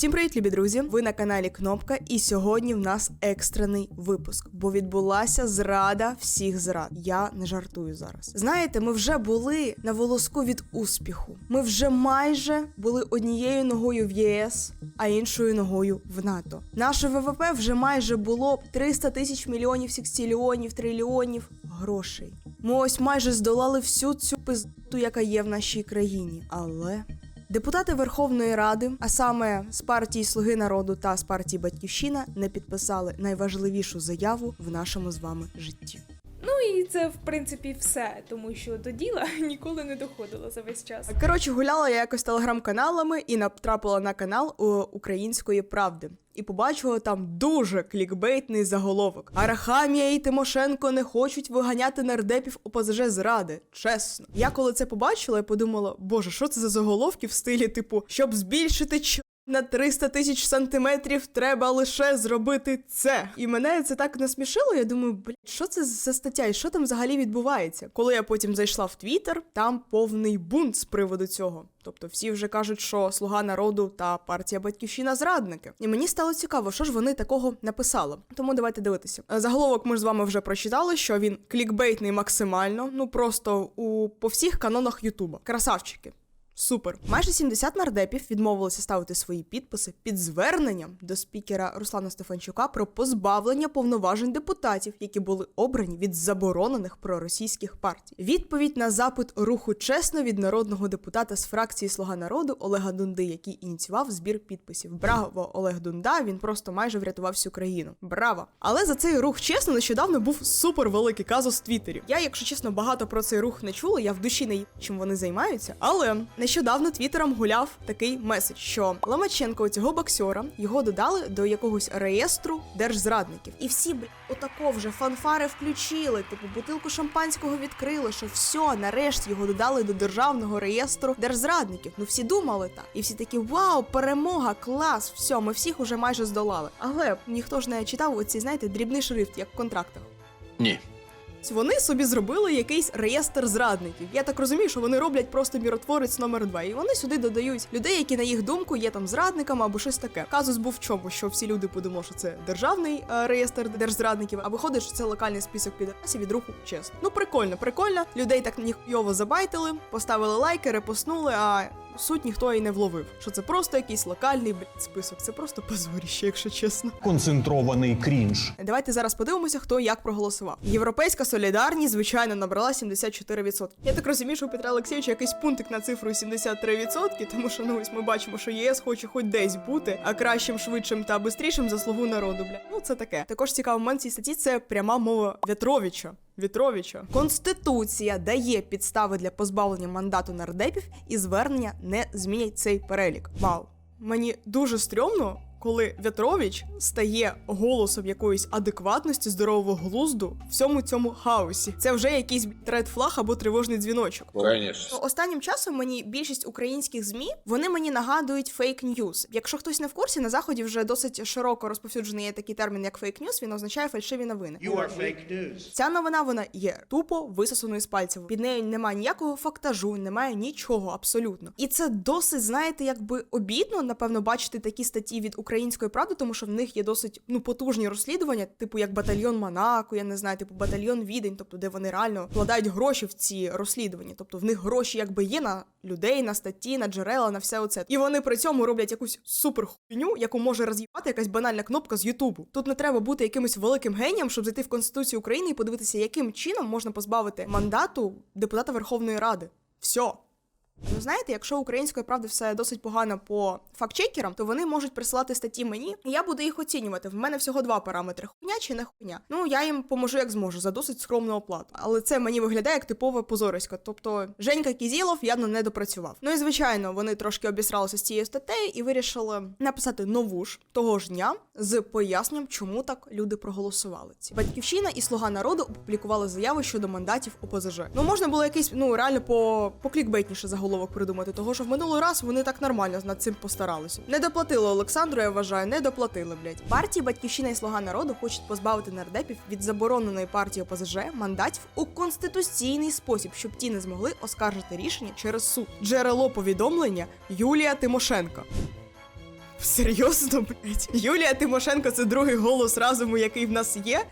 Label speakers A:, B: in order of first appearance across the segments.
A: Всім привіт, любі друзі! Ви на каналі Кнопка, і сьогодні в нас екстрений випуск, бо відбулася зрада всіх зрад. Я не жартую зараз. Знаєте, ми вже були на волоску від успіху. Ми вже майже були однією ногою в ЄС, а іншою ногою в НАТО. Наше ВВП вже майже було 300 тисяч мільйонів, сікстіліонів, трильйонів грошей. Ми ось майже здолали всю цю пизду, яка є в нашій країні. Але Депутати Верховної Ради, а саме з партії Слуги народу та з партії Батьківщина, не підписали найважливішу заяву в нашому з вами житті.
B: Ну і це в принципі все, тому що до діла ніколи не доходило за весь час.
A: Коротше, гуляла я якось телеграм-каналами і натрапила на канал Української правди. І побачила там дуже клікбейтний заголовок. Арахамія і Тимошенко не хочуть виганяти нардепів ОПЗЖ з ради. Чесно. Я коли це побачила, я подумала, боже, що це за заголовки в стилі, типу, щоб збільшити ч. На 300 тисяч сантиметрів треба лише зробити це. І мене це так насмішило. Я думаю, блядь, що це за стаття і що там взагалі відбувається? Коли я потім зайшла в Твіттер, там повний бунт з приводу цього. Тобто всі вже кажуть, що слуга народу та партія Батьківщина зрадники. І мені стало цікаво, що ж вони такого написали. Тому давайте дивитися. Заголовок ми ж з вами вже прочитали, що він клікбейтний максимально, ну просто у по всіх канонах Ютуба. Красавчики. Супер. Майже 70 нардепів відмовилися ставити свої підписи під зверненням до спікера Руслана Стефанчука про позбавлення повноважень депутатів, які були обрані від заборонених проросійських партій. Відповідь на запит руху чесно від народного депутата з фракції Слуга народу Олега Дунди, який ініціював збір підписів. Браво, Олег Дунда! Він просто майже врятував всю країну. Браво! Але за цей рух чесно нещодавно був супер великий казус в. Я, якщо чесно, багато про цей рух не чула. Я в душі не чим вони займаються, але нещодавно твіттером гуляв такий меседж, що Ломаченко, цього боксера, його додали до якогось реєстру держзрадників. І всі б отако вже фанфари включили, типу бутилку шампанського відкрили, що все, нарешті його додали до державного реєстру держзрадників. Ну всі думали так. І всі такі вау, перемога, клас, все, ми всіх уже майже здолали. Але ніхто ж не читав оці, знаєте, дрібний шрифт, як в контрактах.
C: Ні.
A: Вони собі зробили якийсь реєстр зрадників. Я так розумію, що вони роблять просто міротворець номер 2 І вони сюди додають людей, які на їх думку є там зрадниками або щось таке. Казус був в чому, що всі люди подумали, що це державний е, реєстр держзрадників, а виходить, що це локальний список підрасів від руху чесно. Ну прикольно, прикольно. Людей так ніхйово забайтили, поставили лайки, репостнули, а суть ніхто і не вловив. Що це просто якийсь локальний блядь, список. Це просто позоріще, якщо чесно.
D: концентрований крінж.
A: Давайте зараз подивимося, хто як проголосував. Європейська солідарність, звичайно, набрала 74%. Я так розумію, що у Петра Олексійовича якийсь пунктик на цифру 73%, тому що ну ось ми бачимо, що ЄС хоче хоч десь бути, а кращим, швидшим та бистрішим за слугу народу. Бля, ну це таке. Також цікавий момент цій статті це пряма мова В'ятровича. Вітровича. Конституція дає підстави для позбавлення мандату нардепів і звернення не змінять цей перелік. Вау. Мені дуже стрьомно, коли В'ятрович стає голосом якоїсь адекватності, здорового глузду в всьому цьому хаосі. Це вже якийсь редфлаг або тривожний дзвіночок.
C: Конечно.
A: Ну, Останнім часом мені більшість українських змі вони мені нагадують фейк ньюс. Якщо хтось не в курсі, на заході вже досить широко розповсюджений є такий термін, як фейк ньюс. Він означає фальшиві новини.
E: You are fake news.
A: Ця новина вона є тупо висосаною з пальців. Під нею немає ніякого фактажу, немає нічого абсолютно. І це досить, знаєте, якби обідно, напевно, бачити такі статті від української правди, тому що в них є досить ну потужні розслідування, типу як батальйон Монако, я не знаю, типу батальйон Відень, тобто де вони реально вкладають гроші в ці розслідування. Тобто в них гроші якби є на людей, на статті, на джерела, на все оце. І вони при цьому роблять якусь супер хуйню, яку може роз'їбати якась банальна кнопка з Ютубу. Тут не треба бути якимось великим генієм, щоб зайти в Конституцію України і подивитися, яким чином можна позбавити мандату депутата Верховної Ради. Все. Ну, знаєте, якщо української правди все досить погано по фактчекерам, то вони можуть присилати статті мені, і я буду їх оцінювати. В мене всього два параметри: хуйня чи не хуйня. Ну я їм поможу як зможу за досить скромну оплату. Але це мені виглядає як типове позорисько. Тобто Женька Кізілов явно не допрацював. Ну і звичайно, вони трошки обісралися з цією статтею і вирішили написати нову ж того ж дня з поясненням, чому так люди проголосували. Ці батьківщина і слуга народу опублікували заяви щодо мандатів ОПЗЖ. Ну можна було якийсь ну реально по, по клікбейтніше заголовок придумати, того що в минулий раз вони так нормально над цим постаралися. Не доплатили Олександру, я вважаю, не доплатили, блять. Партії Батьківщина і Слуга народу хочуть позбавити нардепів від забороненої партії ОПЗЖ мандатів у конституційний спосіб, щоб ті не змогли оскаржити рішення через суд. Джерело повідомлення Юлія Тимошенко. Серйозно, блять? Юлія Тимошенко це другий голос разуму, який в нас є.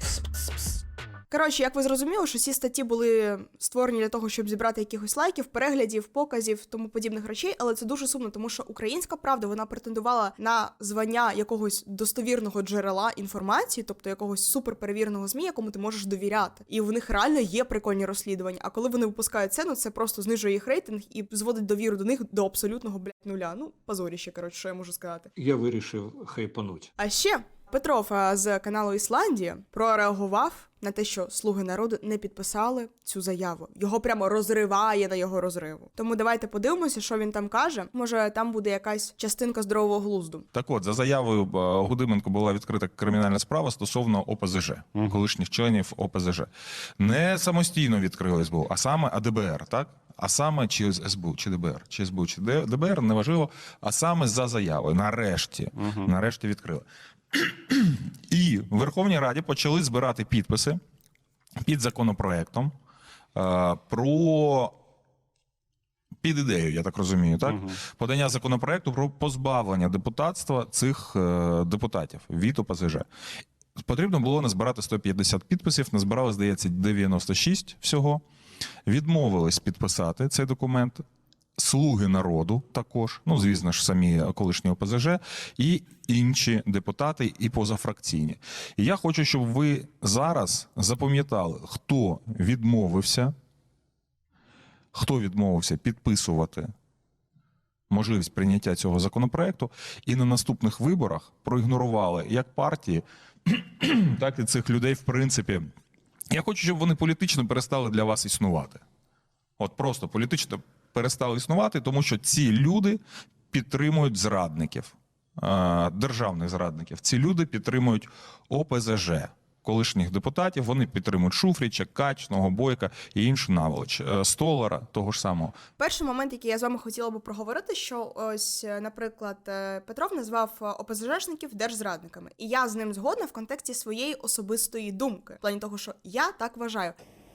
A: Коротше, як ви зрозуміли, що ці статті були створені для того, щоб зібрати якихось лайків, переглядів, показів, тому подібних речей, але це дуже сумно, тому що українська правда вона претендувала на звання якогось достовірного джерела інформації, тобто якогось суперперевіреного змі, якому ти можеш довіряти. І в них реально є прикольні розслідування. А коли вони випускають це, ну це просто знижує їх рейтинг і зводить довіру до них до абсолютного блядь, нуля. Ну позоріще, коротше, що я можу сказати.
C: Я вирішив хайпануть.
A: А ще Петров з каналу Ісландія прореагував на те, що слуги народу не підписали цю заяву. Його прямо розриває на його розриву. Тому давайте подивимося, що він там каже. Може, там буде якась частинка здорового глузду.
E: Так от, за заявою е, Гудименко була відкрита кримінальна справа стосовно ОПЗЖ, колишніх членів ОПЗЖ. Не самостійно відкрили СБУ, а саме АДБР, так? А саме чи з СБУ, чи ДБР, чи СБУ, чи ДБР, неважливо, а саме за заявою. Нарешті, нарешті відкрили. І в Верховній Раді почали збирати підписи під законопроектом е, про під ідею, я так розумію, так? Подання законопроекту про позбавлення депутатства цих е, депутатів від ОПЗЖ. Потрібно було назбирати 150 підписів, назбирали, здається, 96 всього. Відмовились підписати цей документ. Слуги народу також, ну звісно ж, самі колишні ОПЗЖ, і інші депутати, і позафракційні. І я хочу, щоб ви зараз запам'ятали, хто відмовився хто відмовився підписувати можливість прийняття цього законопроекту, і на наступних виборах проігнорували як партії, так і цих людей, в принципі. Я хочу, щоб вони політично перестали для вас існувати. От просто політично перестали існувати, тому що ці люди підтримують зрадників, е, державних зрадників. Ці люди підтримують ОПЗЖ. Колишніх депутатів вони підтримують Шуфріча, Качного, Бойка і іншу наволоч, Е, Столара, того ж самого.
A: Перший момент, який я з вами хотіла би проговорити, що ось, е, наприклад, Петров назвав ОПЗЖшників держзрадниками, і я з ним згодна в контексті своєї особистої думки, в плані того, що я так вважаю.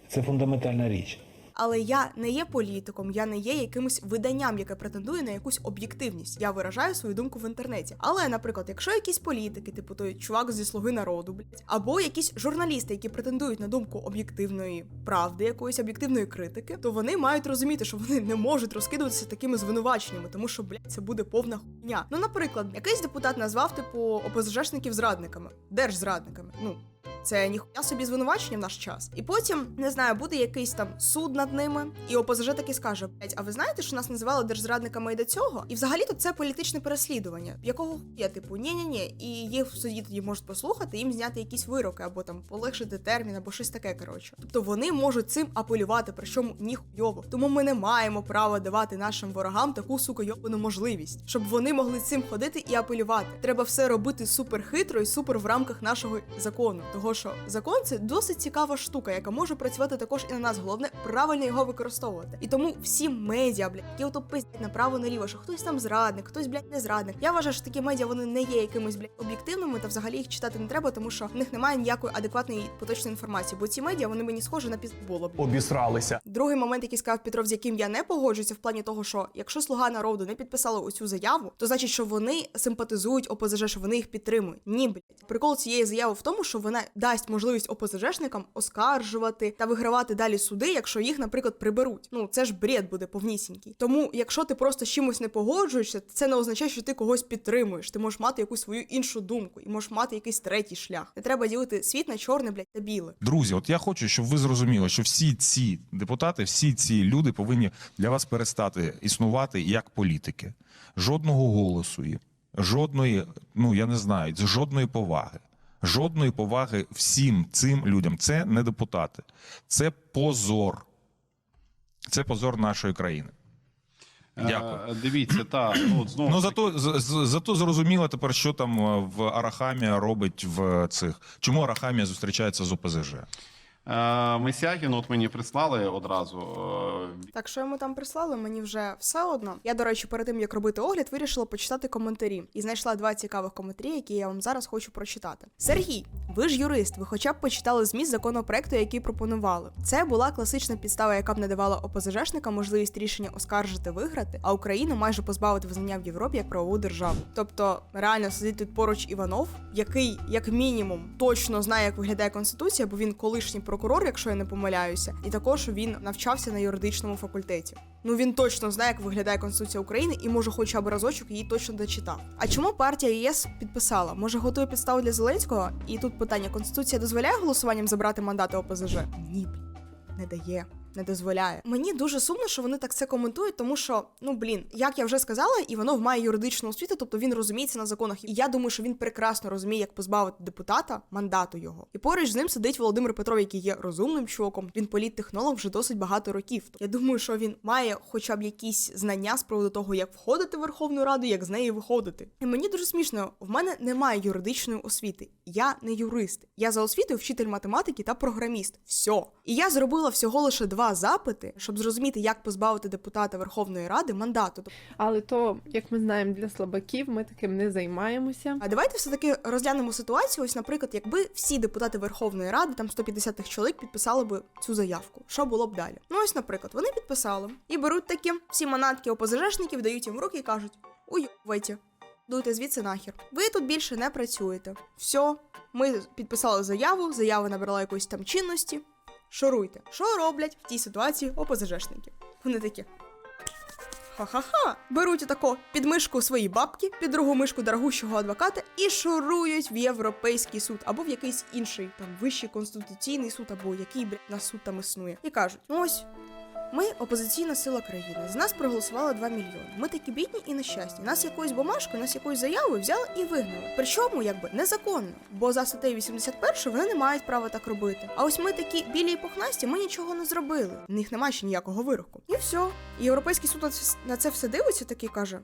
C: Це фундаментальна річ.
A: Але я не є політиком, я не є якимось виданням, яке претендує на якусь об'єктивність. Я виражаю свою думку в інтернеті. Але, наприклад, якщо якісь політики, типу той чувак зі слуги народу, блядь, або якісь журналісти, які претендують на думку об'єктивної правди, якоїсь об'єктивної критики, то вони мають розуміти, що вони не можуть розкидуватися такими звинуваченнями, тому що блядь, це буде повна хуйня. Ну, наприклад, якийсь депутат назвав типу ОПЗЖшників зрадниками, держзрадниками. Ну. Це ніхуя собі звинувачення в наш час. І потім, не знаю, буде якийсь там суд над ними, і ОПЗЖ таки скаже: а ви знаєте, що нас називали держзрадниками і до цього? І взагалі то це політичне переслідування. Якого я типу, ні ні І їх в суді тоді можуть послухати, їм зняти якісь вироки, або там полегшити термін, або щось таке. Коротше. Тобто вони можуть цим апелювати, причому ніхуйово. Тому ми не маємо права давати нашим ворогам таку сука йобану можливість, щоб вони могли цим ходити і апелювати. Треба все робити супер хитро і супер в рамках нашого закону. Того що закон це досить цікава штука, яка може працювати також і на нас. Головне правильно його використовувати. І тому всі медіа, блядь, які ото пиздять направо наліво, що хтось там зрадник, хтось, блядь, не зрадник. Я вважаю, що такі медіа вони не є якимись блядь, об'єктивними, та взагалі їх читати не треба, тому що в них немає ніякої адекватної поточної інформації. Бо ці медіа вони мені схожі на піздболо.
D: Обісралися.
A: Другий момент, який сказав Петров, з яким я не погоджуюся, в плані того, що якщо слуга народу не підписали оцю заяву, то значить, що вони симпатизують ОПЗЖ, що вони їх підтримують. Ні, блядь. Прикол цієї заяви в тому, що вона дасть можливість ОПЗЖшникам оскаржувати та вигравати далі суди, якщо їх, наприклад, приберуть. Ну це ж бред буде повнісінький. Тому, якщо ти просто з чимось не погоджуєшся, це не означає, що ти когось підтримуєш. Ти можеш мати якусь свою іншу думку і можеш мати якийсь третій шлях. Не треба ділити світ на чорне, блядь, та біле.
E: Друзі, от я хочу, щоб ви зрозуміли, що всі ці депутати, всі ці люди повинні для вас перестати існувати як політики. Жодного голосу жодної, ну я не знаю, жодної поваги. Жодної поваги всім цим людям. Це не депутати, це позор. Це позор нашої країни. Дякую.
F: Е, Дивіться, та ну, от знову
E: Ну зато за, зато зрозуміло тепер, що там е, в Арахамія робить в цих. Чому Арахамія зустрічається з ОПЗЖ?
F: Е, Месякін, от мені прислали одразу. е,
A: Так, що йому там прислали, мені вже все одно. Я, до речі, перед тим як робити огляд, вирішила почитати коментарі і знайшла два цікавих коментарі, які я вам зараз хочу прочитати. Сергій, ви ж юрист, ви хоча б почитали зміст законопроекту, який пропонували. Це була класична підстава, яка б не давала ОПЗЖшникам можливість рішення оскаржити виграти, а Україну майже позбавити визнання в Європі як правову державу. Тобто, реально сидить тут поруч Іванов, який, як мінімум, точно знає, як виглядає конституція, бо він колишній прокурор, якщо я не помиляюся, і також він навчався на юридичному факультеті. Ну він точно знає, як виглядає Конституція України і може хоча б разочок її точно дочитав. А чому партія ЄС підписала? Може, готує підставу для Зеленського? І тут питання: Конституція дозволяє голосуванням забрати мандати ОПЗЖ? Ні, не дає. Не дозволяє. Мені дуже сумно, що вони так це коментують, тому що, ну блін, як я вже сказала, Іванов має юридичну освіту, тобто він розуміється на законах. І я думаю, що він прекрасно розуміє, як позбавити депутата мандату його. І поруч з ним сидить Володимир Петров, який є розумним чуваком. Він політтехнолог вже досить багато років. Я думаю, що він має хоча б якісь знання з приводу того, як входити в Верховну Раду, як з неї виходити. І мені дуже смішно, в мене немає юридичної освіти. Я не юрист. Я за освітою вчитель математики та програміст. Все. І я зробила всього лише два запити, щоб зрозуміти, як позбавити депутата Верховної Ради мандату.
G: Але то, як ми знаємо, для слабаків ми таким не займаємося.
A: А давайте все таки розглянемо ситуацію. Ось, наприклад, якби всі депутати Верховної Ради, там 150 тих чоловік, підписали би цю заявку. Що було б далі? Ну ось, наприклад, вони підписали і беруть такі всі манатки ОПЗЖшників, дають їм в руки і кажуть: уйовайте, дуйте звідси нахер. Ви тут більше не працюєте. Все, ми підписали заяву, заява набрала якоїсь там чинності. Шоруйте. Що роблять в тій ситуації ОПЗЖшники? Вони такі. Ха-ха-ха. Беруть отако під мишку свої бабки, під другу мишку дорогущого адвоката і шурують в європейський суд або в якийсь інший там вищий конституційний суд, або який блядь, на суд там існує. І кажуть: «Ну ось. Ми опозиційна сила країни. З нас проголосувало 2 мільйони. Ми такі бідні і нещасні. Нас якоюсь бумажкою, нас якоюсь заявою взяли і вигнали. Причому якби незаконно, бо за статтею 81 вони не мають права так робити. А ось ми такі білі і пухнасті, ми нічого не зробили. В них немає ще ніякого вироку. І все. І європейський суд на це все дивиться, такий каже: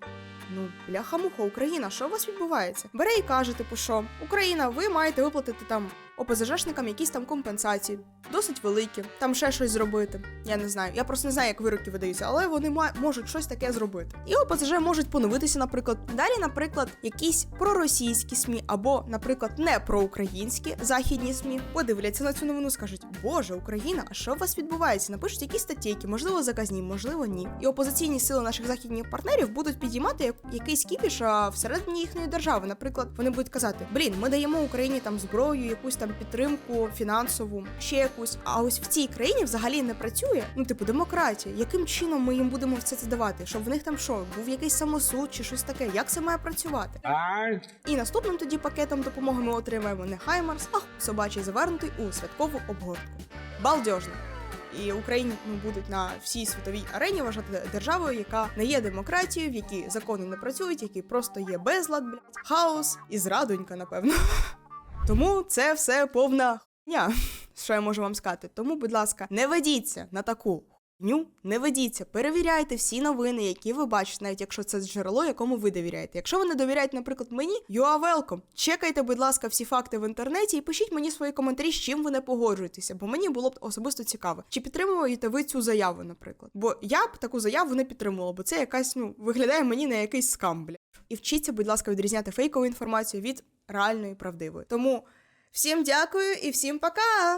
A: Ну, бляха-муха, Україна, що у вас відбувається? Бере і каже, типу, що Україна, ви маєте виплатити там ОПЗЖшникам якісь там компенсації, досить великі, там ще щось зробити. Я не знаю. Я просто не знаю, як вироки видаються, але вони можуть щось таке зробити. І ОПЗЖ можуть поновитися, наприклад. Далі, наприклад, якісь проросійські СМІ або, наприклад, не проукраїнські західні СМІ подивляться на цю новину, скажуть: Боже, Україна, а що у вас відбувається? Напишуть якісь статтєйки, можливо, заказні, можливо, ні. І опозиційні сили наших західних партнерів будуть підіймати як- якийсь кіпіш всередині їхньої держави. Наприклад, вони будуть казати: Блін, ми даємо Україні там зброю, якусь там підтримку фінансову, ще якусь. А ось в цій країні взагалі не працює. Ну, типу, демократія. Яким чином ми їм будемо все це давати? Щоб в них там що, був якийсь самосуд чи щось таке? Як це має працювати? І наступним тоді пакетом допомоги ми отримаємо не Хаймарс, а собачий завернутий у святкову обгортку. Балдежно. І Україні ну, будуть на всій світовій арені вважати державою, яка не є демократією, в якій закони не працюють, в якій просто є безлад, блядь, хаос і зрадонька, напевно. Тому це все повна хуйня, що я можу вам сказати. Тому, будь ласка, не ведіться на таку хуйню, не ведіться, перевіряйте всі новини, які ви бачите, навіть якщо це джерело, якому ви довіряєте. Якщо ви не довіряєте, наприклад, мені, you are welcome. Чекайте, будь ласка, всі факти в інтернеті і пишіть мені свої коментарі, з чим ви не погоджуєтеся, бо мені було б особисто цікаво. Чи підтримуєте ви цю заяву, наприклад? Бо я б таку заяву не підтримувала, бо це якась, ну, виглядає мені на якийсь скам, бля. І вчіться, будь ласка, відрізняти фейкову інформацію від реальної правдивої. Тому всім дякую і всім пока!